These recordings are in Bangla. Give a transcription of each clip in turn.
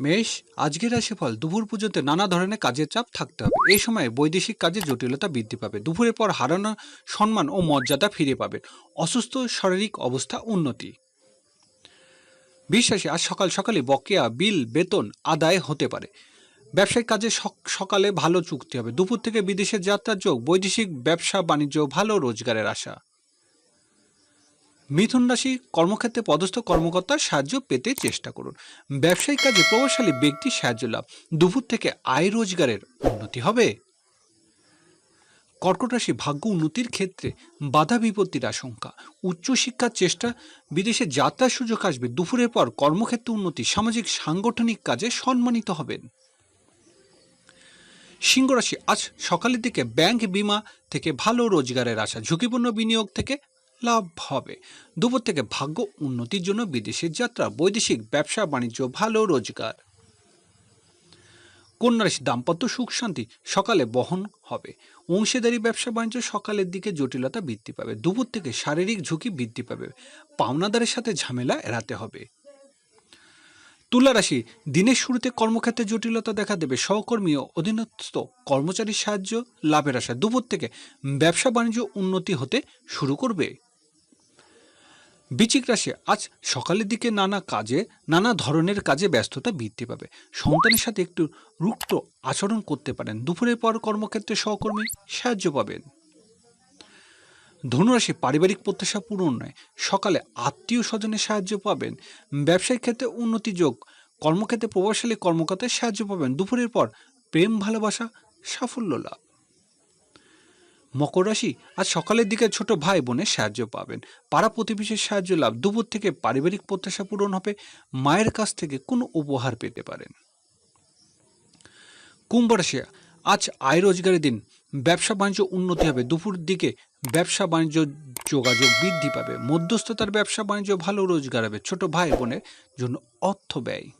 মেষ, আজকের রাশিফল, দুপুর পর্যন্ত নানা ধরনের কাজের চাপ থাকতে হবে। এই সময় বৈদেশিক কাজে জটিলতা বৃদ্ধি পাবে। দুপুরের পর হারানো সম্মান ও মর্যাদা ফিরে পাবেন অসুস্থ, শারীরিক অবস্থা উন্নতি। বিশ্বাসী, আজ সকাল সকালে বকেয়া বিল, বেতন আদায় হতে পারে। ব্যবসায়িক কাজে সক- সকালে ভালো চুক্তি হবে। দুপুর থেকে বিদেশে যাত্রার যোগ, বৈদেশিক ব্যবসা বাণিজ্য ভালো রোজগারের আশা। মিথুন রাশি কর্মক্ষেত্রে পদস্থ কর্মকর্তার সাহায্য পেতে চেষ্টা করুন। ব্যবসায়িক কাজে প্রভাবশালী ব্যক্তির সাহায্য লাভ। দুপুর থেকে আয় রোজগারের উন্নতি হবে। কর্কট রাশি ভাগ্য উন্নতির ক্ষেত্রে বাধা বিপত্তির আশঙ্কা। উচ্চশিক্ষার চেষ্টা, বিদেশে যাত্রার সুযোগ আসবে। দুপুরের পর কর্মক্ষেত্রে উন্নতি, সামাজিক, সাংগঠনিক কাজে সম্মানিত হবেন। সিংহ রাশি, আজ সকালের দিকে ব্যাংক বিমা থেকে ভালো রোজগারের আশা। ঝুঁকিপূর্ণ বিনিয়োগ থেকে লাভ হবে। দুপুর থেকে ভাগ্য উন্নতির জন্য বিদেশের যাত্রা, বৈদেশিক ব্যবসা, বাণিজ্য, ভালো রোজগার। কন্যা রাশি দাম্পত্য সুখ, শান্তি সকালে বহন হবে। অংশীদারি, ব্যবসা, বাণিজ্য সকালের দিকে জটিলতা বৃদ্ধি পাবে। দুপুর থেকে শারীরিক ঝুঁকি বৃদ্ধি পাবে। পাওনাদারের সাথে ঝামেলা এড়াতে হবে। তুলা রাশি দিনের শুরুতে কর্মক্ষেত্রে জটিলতা দেখা দেবে। সহকর্মী ও অধীনস্থ কর্মচারীর সাহায্য, লাভের আশা। দুপুর থেকে ব্যবসা বাণিজ্য উন্নতি হতে শুরু করবে। বৃচিক রাশি আজ সকালের দিকে নানা কাজে, নানা ধরনের কাজে ব্যস্ততা বৃদ্ধি পাবে। সন্তানের সাথে একটু রুক্ত আচরণ করতে পারেন। দুপুরের পর কর্মক্ষেত্রে সহকর্মী সাহায্য পাবেন। ধনুরাশি পারিবারিক প্রত্যাশা পূরণ নয়। সকালে আত্মীয় স্বজনের সাহায্য পাবেন। ব্যবসায়িক ক্ষেত্রে উন্নতি যোগ। কর্মক্ষেত্রে প্রভাবশালী কর্মকর্তার সাহায্য পাবেন। দুপুরের পর প্রেম, ভালোবাসা, সাফল্য লাভ। মকর রাশি আজ সকালের দিকে ছোট ভাই বোনের সাহায্য পাবেন। পাড়া প্রতিবেশীর সাহায্য লাভ। দুপুর থেকে পারিবারিক প্রত্যাশা পূরণ হবে। মায়ের কাছ থেকে কোনো উপহার পেতে পারেন। কুম্ভ রাশি আজ আয় রোজগারের দিন। ব্যবসা বাণিজ্য উন্নতি হবে। দুপুর দিকে ব্যবসা বাণিজ্য যোগাযোগ বৃদ্ধি পাবে। মধ্যস্থতার ব্যবসা বাণিজ্য ভালো রোজগার হবে। ছোট ভাই বোনের জন্য অর্থ ব্যয়।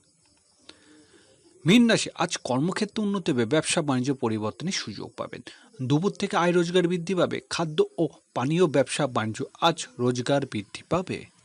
মীন রাশি আজ কর্মক্ষেত্রে উন্নতি হবে, ব্যবসা বাণিজ্য পরিবর্তনের সুযোগ পাবেন। দুপুর থেকে আয় রোজগার বৃদ্ধি পাবে, খাদ্য ও পানীয় ব্যবসা বাণিজ্য আজ রোজগার বৃদ্ধি পাবে।